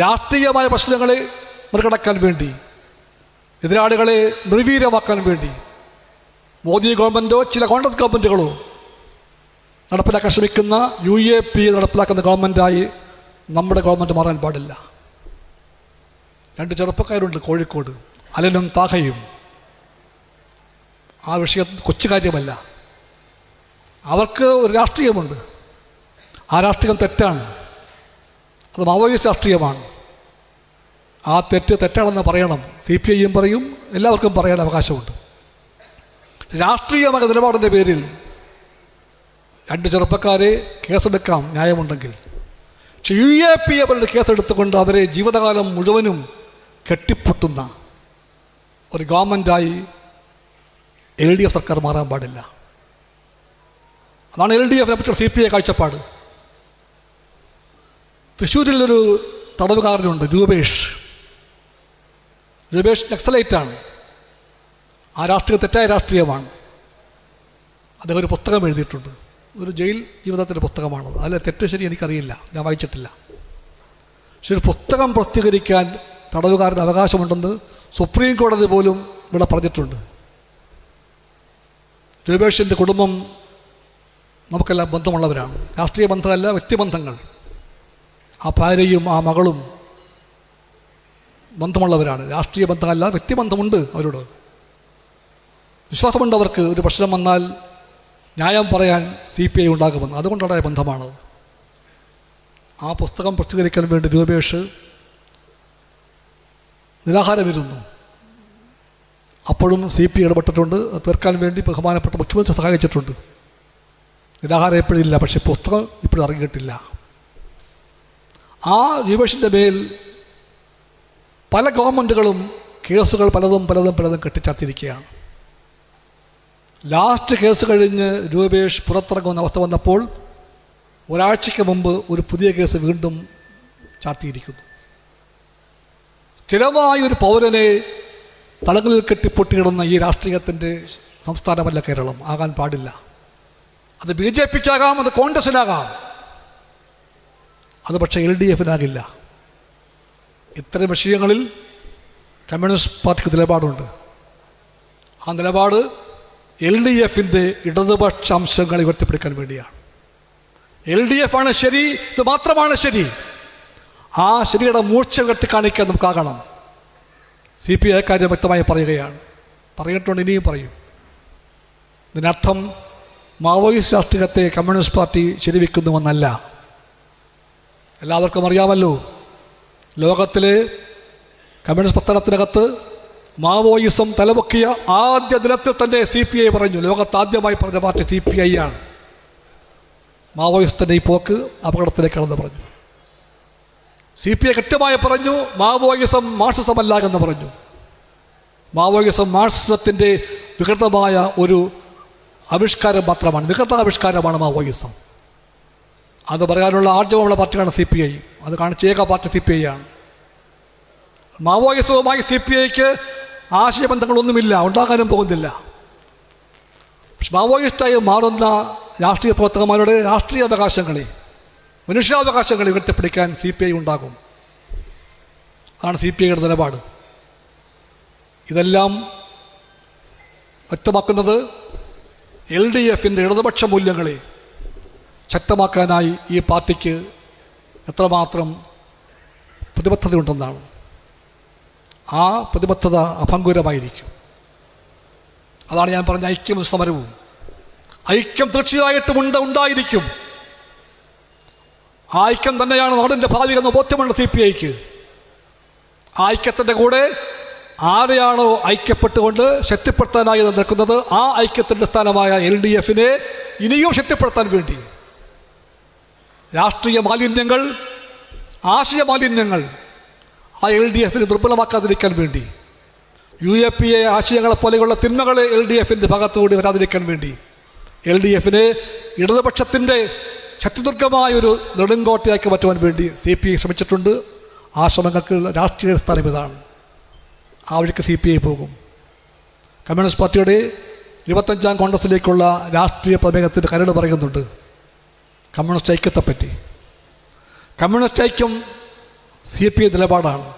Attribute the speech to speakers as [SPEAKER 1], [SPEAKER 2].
[SPEAKER 1] രാഷ്ട്രീയമായ പ്രശ്നങ്ങളെ മറികടക്കാൻ വേണ്ടി എതിരാളികളെ നിർവീര്യമാക്കാൻ വേണ്ടി മോദി ഗവൺമെന്റോ ചില കോൺഗ്രസ് ഗവൺമെന്റുകളോ നടപ്പിലാക്കാൻ ശ്രമിക്കുന്ന യു എ പി നടപ്പിലാക്കുന്ന ഗവൺമെന്റായി നമ്മുടെ ഗവൺമെന്റ് മാറാൻ പാടില്ല. രണ്ട് ചെറുപ്പക്കാരുണ്ട് കോഴിക്കോട്. അലനും താഹയും. ആ വിഷയം കൊച്ചു കാര്യമല്ല. അവർക്ക് ഒരു രാഷ്ട്രീയമുണ്ട്. ആ രാഷ്ട്രീയം തെറ്റാണ്. അത് മാവോയിസ്റ്റ് രാഷ്ട്രീയമാണ്. ആ തെറ്റ് തെറ്റാണെന്ന് പറയണം. സി പി ഐയും പറയും എല്ലാവർക്കും പറയാൻ അവകാശമുണ്ട്. രാഷ്ട്രീയമായ നിലപാടിന്റെ പേരിൽ രണ്ട് ചെറുപ്പക്കാരെ കേസെടുക്കാം ന്യായമുണ്ടെങ്കിൽ. പക്ഷെ യു എ പി അവരുടെ കേസെടുത്തുകൊണ്ട് അവരെ ജീവിതകാലം മുഴുവനും കെട്ടിപ്പൊട്ടുന്ന ഒരു ഗവൺമെന്റായി എൽ ഡി എഫ് സർക്കാർ മാറാൻ പാടില്ല. അതാണ് എൽ ഡി എഫിനെ പറ്റിയുള്ള സി പി ഐ കാഴ്ചപ്പാട്. തൃശ്ശൂരിലൊരു തടവുകാരനുണ്ട് രൂപേഷ്. രൂപേഷ് നക്സലൈറ്റാണ്. ആ രാഷ്ട്രീയ തെറ്റായ രാഷ്ട്രീയമാണ്. അദ്ദേഹം ഒരു പുസ്തകം എഴുതിയിട്ടുണ്ട്. ഒരു ജയിൽ ജീവിതത്തിന്റെ പുസ്തകമാണത്. അതിൽ തെറ്റ് ശരി എനിക്കറിയില്ല. ഞാൻ വായിച്ചിട്ടില്ല. പക്ഷെ ഒരു പുസ്തകം പ്രസിദ്ധീകരിക്കാൻ തടവുകാരന് അവകാശമുണ്ടെന്ന് സുപ്രീം കോടതി പോലും ഇവിടെ പറഞ്ഞിട്ടുണ്ട്. രൂപേഷിന്റെ കുടുംബം നമുക്കെല്ലാം ബന്ധമുള്ളവരാണ്. രാഷ്ട്രീയ ബന്ധമല്ല വ്യക്തിബന്ധങ്ങൾ. ആ ഭാര്യയും ആ മകളും ബന്ധമുള്ളവരാണ്. രാഷ്ട്രീയ ബന്ധമല്ല വ്യക്തിബന്ധമുണ്ട് അവരോട്. വിശ്വാസമുണ്ട് അവർക്ക്. ഒരു പ്രശ്നം വന്നാൽ ന്യായം പറയാൻ സി പി ഐ ഉണ്ടാകുമെന്ന്. അതുകൊണ്ടുണ്ടായ ബന്ധമാണ്. ആ പുസ്തകം പ്രസിദ്ധീകരിക്കാൻ വേണ്ടി രൂപേഷ് നിരാഹാരമിരുന്നു അപ്പോഴും സി പി ഇടപെട്ടിട്ടുണ്ട്. തീർക്കാൻ വേണ്ടി ബഹുമാനപ്പെട്ട മുഖ്യമന്ത്രി സഹായിച്ചിട്ടുണ്ട്. നിരാഹാരം എപ്പോഴില്ല പക്ഷേ പുസ്തകം ഇപ്പോഴും ഇറങ്ങിയിട്ടില്ല. ആ രൂപേഷിന്റെ മേൽ പല ഗവൺമെന്റുകളും കേസുകൾ പലതും പലതും പലതും കെട്ടിച്ചാർത്തിരിക്കുകയാണ്. ലാസ്റ്റ് കേസ് കഴിഞ്ഞ് രൂപേഷ് പുറത്തിറങ്ങുന്ന അവസ്ഥ വന്നപ്പോൾ ഒരാഴ്ചയ്ക്ക് മുമ്പ് ഒരു പുതിയ കേസ് വീണ്ടും ചാർത്തിയിരിക്കുന്നു സ്ഥിരമായ ഒരു പൗരനെ തടങ്ങളിൽ കെട്ടിപ്പൊട്ടിയിടുന്ന ഈ രാഷ്ട്രീയത്തിന്റെ സംസ്ഥാനമല്ല കേരളം. ആകാൻ പാടില്ല. അത് ബി ജെ പിക്കാകാം അത് കോൺഗ്രസിനാകാം. അത് പക്ഷേ എൽ ഡി എഫിനാകില്ല. ഇത്തരം വിഷയങ്ങളിൽ കമ്മ്യൂണിസ്റ്റ് പാർട്ടിക്ക് നിലപാടുണ്ട്. ആ നിലപാട് എൽ ഡി എഫിന്റെ ഇടതുപക്ഷ അംശങ്ങളെ ഉയർത്തിപ്പിടിക്കാൻ വേണ്ടിയാണ്. എൽ ഡി എഫ് ആണ് ശരി ഇത് മാത്രമാണ് ശരി. ആ ശരിയുടെ മൂർച്ച ഉയർത്തി കാണിക്കാൻ നമുക്കാകണം സി പി ഐ കാര്യം വ്യക്തമായി പറയുകയാണ്. പറഞ്ഞിട്ടുണ്ട് ഇനിയും പറയും. ഇതിനർത്ഥം മാവോയിസ്റ്റ് രാഷ്ട്രീയത്തെ കമ്മ്യൂണിസ്റ്റ് പാർട്ടി ശരിവെക്കുന്നുവെന്നല്ല. എല്ലാവർക്കും അറിയാമല്ലോ. ലോകത്തിലെ കമ്മ്യൂണിസ്റ്റ് പ്രസ്ഥാനത്തിനകത്ത് മാവോയിസം തലപൊക്കിയ ആദ്യ ദിനത്തിൽ തന്നെ സി പി ഐ പറഞ്ഞു. ലോകത്ത് ആദ്യമായി പറഞ്ഞ പാർട്ടി സി പി ഐ ആണ്. മാവോയിസത്തിന്റെ ഈ പോക്ക് അപകടത്തിലേക്കാണെന്ന് പറഞ്ഞു. സി പി ഐ കൃത്യമായി പറഞ്ഞു മാവോയിസം മാർസിസമല്ല എന്ന് പറഞ്ഞു. മാവോയിസം മാർസിസത്തിന്റെ വികൃതമായ ഒരു ആവിഷ്കാരം മാത്രമാണ്. വികൃത ആവിഷ്കാരമാണ് മാവോയിസം. അത് പറയാനുള്ള ആർജവമുള്ള പാർട്ടിയാണ് സി പി ഐ അത് കാണിച്ച ഏക പാർട്ടി സി പി ഐ ആണ്. മാവോയിസവുമായി സി പി ഐക്ക് ആശയബന്ധങ്ങളൊന്നുമില്ല. ഉണ്ടാകാനും പോകുന്നില്ല. മാവോയിസ്റ്റായി മാറുന്ന രാഷ്ട്രീയ പ്രവർത്തകന്മാരുടെ രാഷ്ട്രീയ അവകാശങ്ങളെ മനുഷ്യാവകാശങ്ങളെ ഉയർത്തിപ്പിടിക്കാൻ സി പി ഐ ഉണ്ടാകും. അതാണ് സി പി ഐയുടെ നിലപാട്. ഇതെല്ലാം വ്യക്തമാക്കുന്നത് എൽ ഡി എഫിന്റെ ഇടതുപക്ഷ മൂല്യങ്ങളെ ശക്തമാക്കാനായി ഈ പാർട്ടിക്ക് എത്രമാത്രം പ്രതിബദ്ധതയുണ്ടെന്നാണ്. ആ പ്രതിബദ്ധത അഭംഗൂരമായിരിക്കും അതാണ് ഞാൻ പറഞ്ഞ ഐക്യവും സമരവും. ഐക്യം തീർച്ചയായിട്ടും ഉണ്ട് ഉണ്ടായിരിക്കും. ആ ഐക്യം തന്നെയാണ് നാടിന്റെ ഭാവി എന്ന ബോധ്യമുണ്ട് സി പി ഐക്ക്. ആ ഐക്യത്തിന്റെ കൂടെ ആരെയാണോ ഐക്യപ്പെട്ടുകൊണ്ട് ശക്തിപ്പെടുത്താനായി നിൽക്കുന്നത് ആ ഐക്യത്തിന്റെ സ്ഥാനമായ എൽ ഡി എഫിനെ ഇനിയും ശക്തിപ്പെടുത്താൻ വേണ്ടി രാഷ്ട്രീയ മാലിന്യങ്ങൾ ആശയ മാലിന്യങ്ങൾ ആ എൽ ഡി എഫിനെ ദുർബലമാക്കാതിരിക്കാൻ വേണ്ടി യു എ പി എ ആശയങ്ങളെ പോലെയുള്ള തിന്മകളെ എൽ ഡി എഫിന്റെ ഭാഗത്തുകൂടി വരാതിരിക്കാൻ വേണ്ടി എൽ ഡി എഫിനെ ഇടതുപക്ഷത്തിന്റെ ശക്തിദുർഗമായൊരു നെടുങ്കോട്ടയാക്കി മാറ്റുവാൻ വേണ്ടി സി പി ഐ ശ്രമിച്ചിട്ടുണ്ട്. ആ ശ്രമങ്ങൾക്ക് രാഷ്ട്രീയ സ്ഥാനം ഇതാണ്. ആ വഴിക്ക് സി പി ഐ പോകും. കമ്മ്യൂണിസ്റ്റ് പാർട്ടിയുടെ ഇരുപത്തഞ്ചാം കോൺഗ്രസിലേക്കുള്ള രാഷ്ട്രീയ പ്രമേഹത്തിന്റെ കരട് പറയുന്നുണ്ട്. കമ്മ്യൂണിസ്റ്റ് ഐക്യത്തെപ്പറ്റി. കമ്മ്യൂണിസ്റ്റ് ഐക്യം സി പി നിലപാടാണ്.